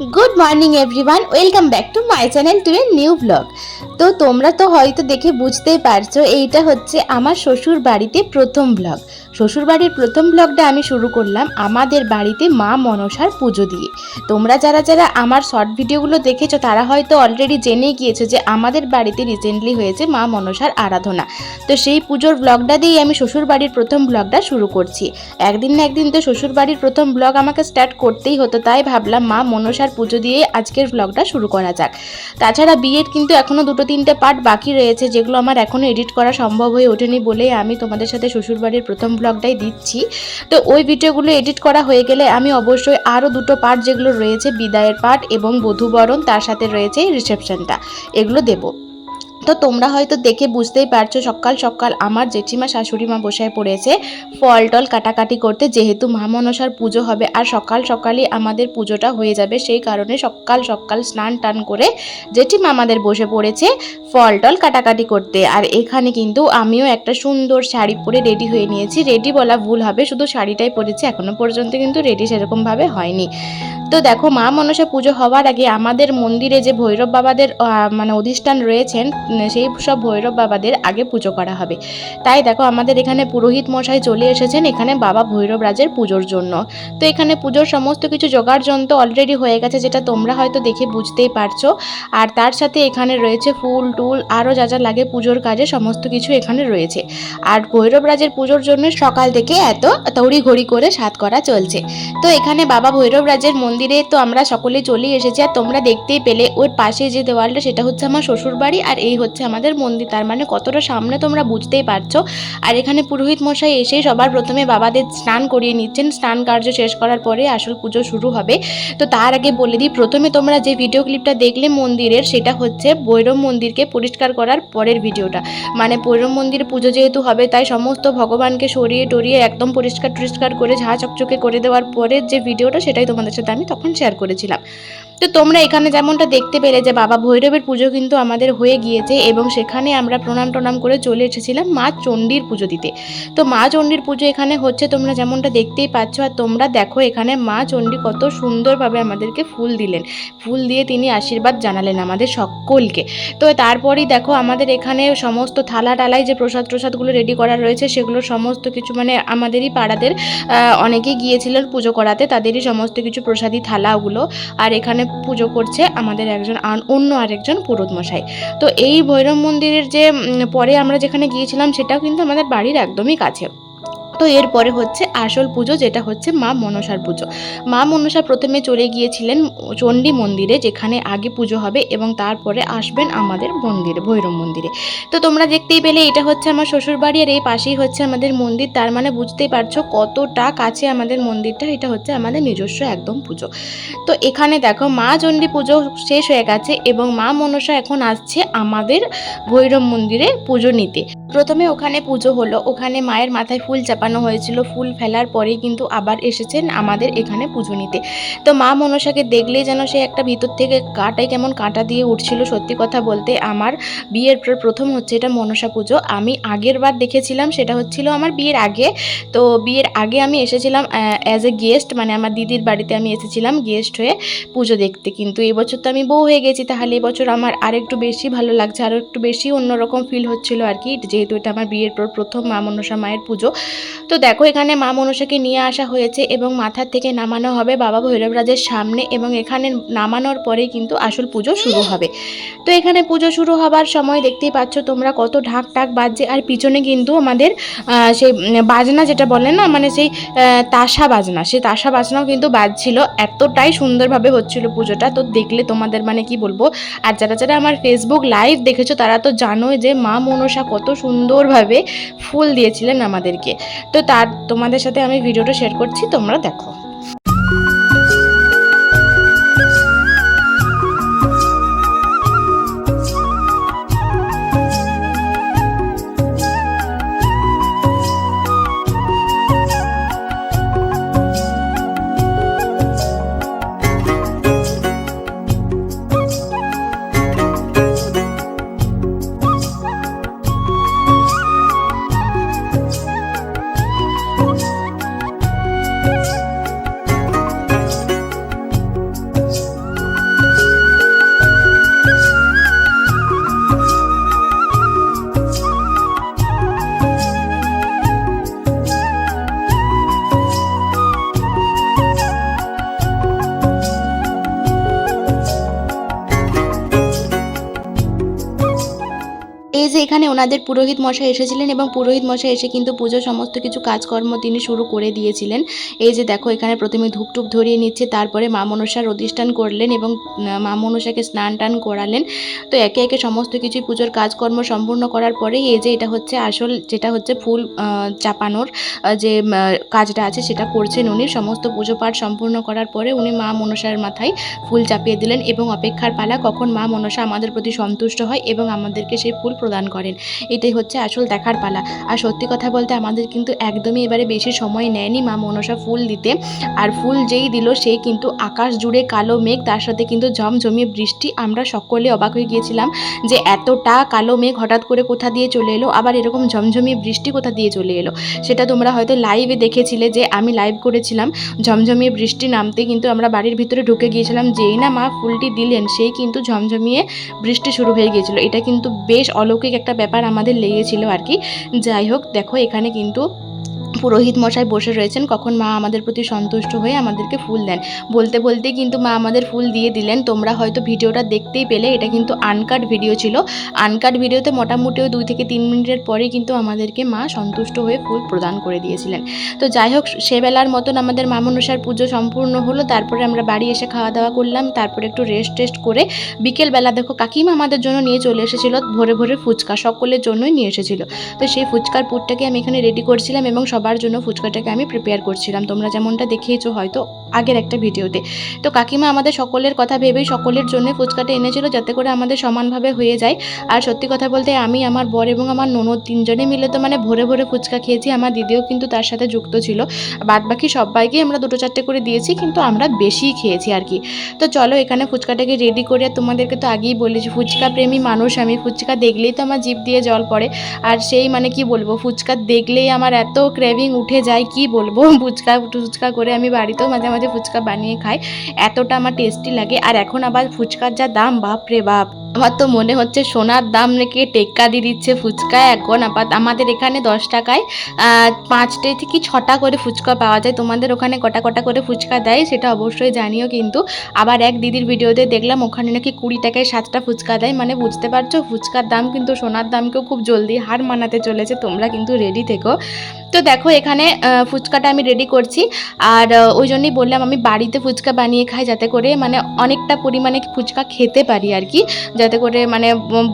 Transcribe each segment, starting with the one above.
Morning everyone welcome back to my channel to a new blog তো তোমরা তো হয়তো দেখে বুঝতেই পারছ, এইটা হচ্ছে আমার শ্বশুর বাড়িতে প্রথম ব্লগ শ্বশুর বাড়ির প্রথম ব্লগটা আমি শুরু করলাম আমাদের বাড়িতে মা মনসার পুজো দিয়ে। তোমরা যারা যারা আমার শর্ট ভিডিওগুলো দেখেছ, তারা হয়তো অলরেডি জেনেই গিয়েছো যে আমাদের বাড়িতে রিসেন্টলি হয়েছে মা মনসার আরাধনা। তো সেই পুজোর ব্লগটা দিয়েই আমি শ্বশুরবাড়ির প্রথম ব্লগটা শুরু করছি। একদিন না একদিন তো শ্বশুরবাড়ির প্রথম ব্লগ আমাকে স্টার্ট করতেই হতো, তাই ভাবলাম মা মনসার পুজো দিয়ে আজকের ব্লগটা শুরু করা যাক। তাছাড়া বিয়ের কিন্তু এখনও দুটো তিনটে পার্ট বাকি রয়েছে, যেগুলো আমার এখনও এডিট করা সম্ভব হয়ে ওঠেনি বলেই আমি তোমাদের সাথে শ্বশুরবাড়ির প্রথম ব্লগটাই দিচ্ছি। তো ওই ভিডিওগুলো এডিট করা হয়ে গেলে আমি অবশ্যই আরও দুটো পার্ট যেগুলো রয়েছে, বিদায়ের পার্ট এবং বধুবরণ, তার সাথে রয়েছে রিসেপশনটা এগুলো দেবো। তো তোমরা হয়তো দেখে বুঝতেই পারছ, সকাল সকাল আমার জেঠিমা শাশুড়ি মা বসায় পড়েছে ফল টল কাটাকাটি করতে। যেহেতু মা মনসার পুজো হবে আর সকাল সকালই আমাদের পুজোটা হয়ে যাবে, সেই কারণে সকাল সকাল স্নান টান করে জেঠিমা আমাদের বসে পড়েছে ফল টল কাটাকাটি করতে। আর এখানে কিন্তু আমিও একটা সুন্দর শাড়ি পরে রেডি হয়ে নিয়েছি। রেডি বলা ভুল হবে, শুধু শাড়িটাই পরেছি এখনও পর্যন্ত কিন্তু রেডি সেরকমভাবে হয়নি। তো দেখো, মা মনসা পুজো হওয়ার আগে আমাদের মন্দিরে যে ভৈরব বাবাদের মানে অধিষ্ঠান রয়েছেন সেই সব ভৈরব বাবাদের আগে পুজো করা হবে। তাই দেখো, আমাদের এখানে পুরোহিত মশাই চলে এসেছেন, এখানে বাবা ভৈরব রাজের পুজোর জন্য। তো এখানে পুজোর সমস্ত কিছু জোগাড় যন্ত্র অলরেডি হয়ে গেছে, যেটা তোমরা হয়তো দেখে বুঝতেই পারছ। আর তার সাথে এখানে রয়েছে ফুল, টুল আরও যা যা লাগে পুজোর কাজে, সমস্ত কিছু এখানে রয়েছে। আর ভৈরব রাজের পুজোর জন্য সকাল থেকে এত তড়ি ঘড়ি করে সাত করা চলছে। তো এখানে বাবা ভৈরব রাজের মন্দিরে তো আমরা সকলে চলে এসেছি, আর তোমরা দেখতেই পেলে ওর পাশে যে দেওয়ালটা, সেটা হচ্ছে আমার শ্বশুর বাড়ি আর এই হচ্ছে আমাদের মন্দির। তার মানে কতটা সামনে তোমরা বুঝতেই পারছ। আর এখানে পুরোহিত মশাই এসে সবার প্রথমে বাবাদের স্নান করিয়ে নিচ্ছেন। স্নান কার্য শেষ করার পরে আসল পুজো শুরু হবে। তো তার আগে বলে দিই, প্রথমে তোমরা যে ভিডিও ক্লিপটা দেখলে মন্দিরের, সেটা হচ্ছে ভৈরব মন্দিরকে পরিষ্কার করার পরের ভিডিওটা। মানে ভৈরব মন্দিরে পুজো যেহেতু হবে, তাই সমস্ত ভগবানকে সরিয়ে টরিয়ে একদম পরিষ্কার টরিষ্কার করে ঝাঁ চকচকে করে দেওয়ার পরের যে ভিডিওটা, সেটাই তোমাদের সাথে আমি তখন শেয়ার করেছিলাম। তো তোমরা এখানে যেমনটা দেখতে পেলে যে বাবা ভৈরবের পুজো কিন্তু আমাদের হয়ে গিয়েছে এবং সেখানে আমরা প্রণাম টনাম করে চলে এসেছিলাম মা চণ্ডীর পুজো দিতে। তো মা চণ্ডীর পুজো এখানে হচ্ছে তোমরা যেমনটা দেখতেই পাচ্ছ আর তোমরা দেখো এখানে মা চণ্ডী কত সুন্দরভাবে আমাদেরকে ফুল দিলেন। ফুল দিয়ে তিনি আশীর্বাদ জানালেন আমাদের সকলকে। তো তারপরেই দেখো আমাদের এখানে সমস্ত থালা টালায় যে প্রসাদ প্রসাদগুলো রেডি করা রয়েছে সেগুলো সমস্ত কিছু মানে আমাদেরই পাড়াদের অনেকেই গিয়েছিলেন পুজো করাতে। তাদেরই সমস্ত কিছু প্রসাদী থালা ওগুলো আর এখানে পুজো করছে আমাদের একজন অন্য আরেকজন পুরোত মশাই। তো এই ভৈরব মন্দিরের যে পরে আমরা যেখানে গিয়েছিলাম সেটাও কিন্তু আমাদের বাড়ির একদমই কাছে। তো এরপরে হচ্ছে আসল পুজো, যেটা হচ্ছে মা মনসার পুজো। মা মনসা প্রথমে চলে গিয়েছিলেন চণ্ডী মন্দিরে, যেখানে আগে পুজো হবে এবং তারপরে আসবেন আমাদের মন্দিরে, ভৈরব মন্দিরে। তো তোমরা দেখতেই পেলে, এটা হচ্ছে আমার শ্বশুর বাড়ি আর এই পাশেই হচ্ছে আমাদের মন্দির। তার মানে বুঝতেই পারছ কতটা কাছে আমাদের মন্দিরটা, এটা হচ্ছে আমাদের নিজস্ব একদম পুজো। তো এখানে দেখো, মা চণ্ডী পুজো শেষ হয়ে গেছে এবং মা মনসা এখন আসছে আমাদের ভৈরব মন্দিরে পুজো নিতে। প্রথমে ওখানে পুজো হলো, ওখানে মায়ের মাথায় ফুল চাপানো হয়েছিল, ফুল ফেলার পরেই কিন্তু আবার এসেছেন আমাদের এখানে পুজো নিতে তো মা মনসাকে দেখলেই যেন সে একটা ভিতর থেকে কাটাই কেমন কাঁটা দিয়ে উঠছিল, সত্যি কথা বলতে আমার বিয়ের পর, প্রথম হচ্ছে এটা মনসা পুজো। আমি আগের বার দেখেছিলাম, সেটা হচ্ছিল আমার বিয়ের আগে। তো বিয়ের আগে আমি এসেছিলাম অ্যাজ এ গেস্ট মানে আমার দিদির বাড়িতে আমি এসেছিলাম গেস্ট হয়ে পুজো দেখতে। কিন্তু এবছর তো আমি বউ হয়ে গেছি, তাহলে এবছর আমার আর একটু বেশি ভালো লাগছে আরও একটু বেশি অন্যরকম ফিল হচ্ছিল আর কি। যেহেতু এটা আমার বিয়ের পর, প্রথম মা মনসা মায়ের পুজো। তো দেখো, এখানে মা মনসাকে নিয়ে আসা হয়েছে এবং মাথার থেকে নামানো হবে বাবা ভৈরবরাজের সামনে এবং এখানে নামানোর পরেই কিন্তু আসল পুজো শুরু হবে। তো এখানে পুজো শুরু হবার সময় দেখতেই পাচ্ছ তোমরা কত ঢাক টাক বাজছে আর পিছনে কিন্তু আমাদের সেই বাজনা যেটা বলে না মানে সেই তাসা বাজনা, সেই তাসা বাজনাও কিন্তু বাজছিল। এতটাই সুন্দরভাবে হচ্ছিল পুজোটা। তো দেখলে তোমাদের মানে কি বলব? আর যারা যারা আমার ফেসবুক লাইভ দেখেছ তারা তো জানোই যে মা মনসা কত সুন্দরভাবে ফুল দিয়েছিলেন আমাদেরকে। তো তার তোমাদের সাথে আমি ভিডিওটা শেয়ার করছি তোমরা দেখো। এখানে ওনাদের পুরোহিত মশাই এসেছিলেন এবং পুরোহিত মশাই এসে কিন্তু পুজো সমস্ত কিছু কাজকর্ম তিনি শুরু করে দিয়েছিলেন। এই যে দেখো, এখানে প্রথমে ধূপটুপ ধরিয়ে নিচ্ছে, তারপরে মা মনসার অধিষ্ঠান করলেন এবং মা মনসাকে স্নান টান করালেন। তো একে একে সমস্ত কিছুই পুজোর কাজকর্ম সম্পূর্ণ করার পরে এই যে এটা হচ্ছে আসল, যেটা হচ্ছে ফুল চাপানোর যে কাজটা আছে সেটা করছেন উনি। সমস্ত পুজো পাঠ সম্পূর্ণ করার পরে উনি মা মনসার মাথায় ফুল চাপিয়ে দিলেন এবং অপেক্ষার পালা কখন মা মনসা আমাদের প্রতি সন্তুষ্ট হয় এবং আমাদেরকে সেই ফুল প্রদান করেন। এটাই হচ্ছে আসল দেখার পালা। আর সত্যি কথা বলতে আমাদের কিন্তু একদমই এবারে বেশি সময় নেয়নি মা মনসা ফুল দিতে। আর ফুল যেই দিল সেই কিন্তু আকাশ জুড়ে কালো মেঘ, তার সাথে কিন্তু ঝমঝমিয়ে বৃষ্টি। আমরা সকলে অবাক হয়ে গিয়েছিলাম যে এতটা কালো মেঘ হঠাৎ করে কোথা দিয়ে চলে এলো, আবার এরকম ঝমঝমিয়ে বৃষ্টি কোথা দিয়ে চলে এলো? সেটা তোমরা হয়তো লাইভে দেখেছিলে যে আমি লাইভ করেছিলাম। ঝমঝমিয়ে বৃষ্টি নামতে কিন্তু আমরা বাড়ির ভিতরে ঢুকে গিয়েছিলাম, যেই না মা ফুলটি দিলেন, সেই কিন্তু ঝমঝমিয়ে বৃষ্টি শুরু হয়ে গিয়েছিল। এটা কিন্তু বেশ অলৌকিক একটা ব্যাপার আমাদের লেগেছিল আর কি। যাই হোক দেখো এখানে কিন্তু পুরোহিত মশাই বসে রয়েছেন, কখন মা আমাদের প্রতি সন্তুষ্ট হয়ে আমাদেরকে ফুল দেন। বলতে বলতে কিন্তু মা আমাদের ফুল দিয়ে দিলেন। তোমরা হয়তো ভিডিওটা দেখতেই পেলে, এটা কিন্তু আনকাট ভিডিও ছিল। আনকাট ভিডিওতে মোটামুটিও দুই থেকে তিন মিনিটের পরে কিন্তু আমাদেরকে মা সন্তুষ্ট হয়ে ফুল প্রদান করে দিয়েছিলেন। তো যাই হোক, সে বেলার মতন আমাদের মা মনসার পুজো সম্পূর্ণ হলো। তারপরে আমরা বাড়ি এসে খাওয়া দাওয়া করলাম। তারপরে একটু রেস্ট টেস্ট করে বিকেলবেলা দেখো, কাকিমা আমাদের জন্য নিয়ে চলে এসেছিল, ভোরে ভোরে ফুচকা, সকলের জন্যই নিয়ে এসেছিল। তো সেই ফুচকার পুরটাকে আমি এখানে রেডি করছিলাম এবং সবার জন্য ফুচকাটাকে আমি প্রিপেয়ার করছিলাম। তোমরা যেমনটা দেখিয়েছো হয়তো আগের একটা ভিডিওতে। তো কাকিমা আমাদের সকলের কথা ভেবেই সকলের জন্য ফুচকাটা এনেছিল যাতে করে আমাদের সমানভাবে হয়ে যায়। আর সত্যি কথা বলতে আমি, আমার বর এবং আমার ননদ তিনজনে মিলে তো মানে ভোরে ভোরে ফুচকা খেয়েছি। আমার দিদিও কিন্তু তার সাথে যুক্ত ছিল। বাদ বাকি সবাইকে আমরা দুটো চারটে করে দিয়েছি, কিন্তু আমরা বেশিই খেয়েছি আর কি। তো চলো এখানে ফুচকাটাকে রেডি করে তোমাদেরকে তো আগেই বলেছি, ফুচকা প্রেমী মানুষ আমি। ফুচকা দেখলেই তো আমার জিভ দিয়ে জল পড়ে। আর সেই মানে কি বলব, ফুচকা দেখলেই আমার এত ক্রেভিং উঠে যায়, কি বলব? ফুচকা ফুচকা করে আমি বাড়িতেও মাঝে মাঝে ফুচকা বানিয়ে খাই, এতটা আমার টেস্টি লাগে। আর এখন আবার ফুচকার যা দাম বাপ রে বাপ। আমার তো মনে হচ্ছে সোনার দাম রেখে টেক্কা দিয়ে দিচ্ছে ফুচকা। এখন আপাত আমাদের এখানে দশ টাকায় পাঁচটা থেকে ছটা করে ফুচকা পাওয়া যায়। তোমাদের ওখানে কটা কটা করে ফুচকা দেয় সেটা অবশ্যই জানিও কিন্তু। আবার এক দিদির ভিডিওতে দেখলাম ওখানে নাকি কুড়ি টাকায় সাতটা ফুচকা দেয়। মানে বুঝতে পারছ, ফুচকার দাম কিন্তু সোনার দামকেও খুব জলদি হার মানাতে চলেছে। তোমরা কিন্তু রেডি থেকো। তো দেখো এখানে ফুচকাটা আমি রেডি করছি। আর ওই জন্যই বললাম আমি বাড়িতে ফুচকা বানিয়ে খাই যাতে করে মানে অনেকটা পরিমাণে ফুচকা খেতে পারি আর কি। যাতে করে মানে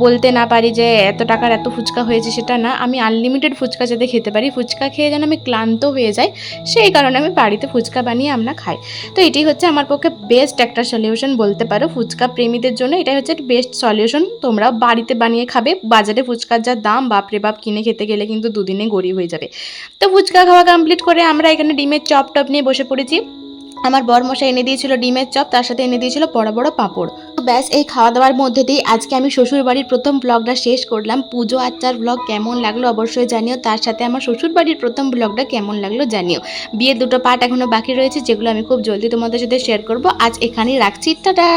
বলতে না পারি যে এত টাকার এত ফুচকা হয়েছে সেটা না। আমি আনলিমিটেড ফুচকা যাতে খেতে পারি, ফুচকা খেয়ে যেন আমি ক্লান্ত হয়ে যাই, সেই কারণে আমি বাড়িতে ফুচকা বানিয়ে আমরা খাই। তো এটি হচ্ছে আমার পক্ষে বেস্ট একটা সলিউশন বলতে পারো। ফুচকা প্রেমীদের জন্য এটাই হচ্ছে বেস্ট সলিউশন তোমরা বাড়িতে বানিয়ে খাবে, বাজারে ফুচকার যা দাম, বাপরে বাপ, কিনে খেতে গেলে কিন্তু দুদিনে গড়ি হয়ে যাবে। তো ফুচকা খাওয়া কমপ্লিট করে আমরা এখানে ডিমের চপ টপ নিয়ে বসে পড়েছি। আমার বরমশাই এনে দিয়েছিল ডিমের চপ, তার সাথে এনে দিয়েছিল বড় বড় পাঁপড়। ব্যাস, এই খাওয়া দাওয়ার মধ্যে দিয়ে আজকে আমি শ্বশুরবাড়ির প্রথম ব্লগটা শেষ করলাম। পুজো, আচার, ব্লগ কেমন লাগল অবশ্যই জানিও। তার সাথে আমার শ্বশুরবাড়ির প্রথম ব্লগটা কেমন লাগল জানিও। বিয়ের দুটো পার্ট এখনও বাকি রয়েছে, যেগুলো আমি খুব জলদি তোমাদের সাথে শেয়ার করব। আজ এখানেই রাখছি। টাটা!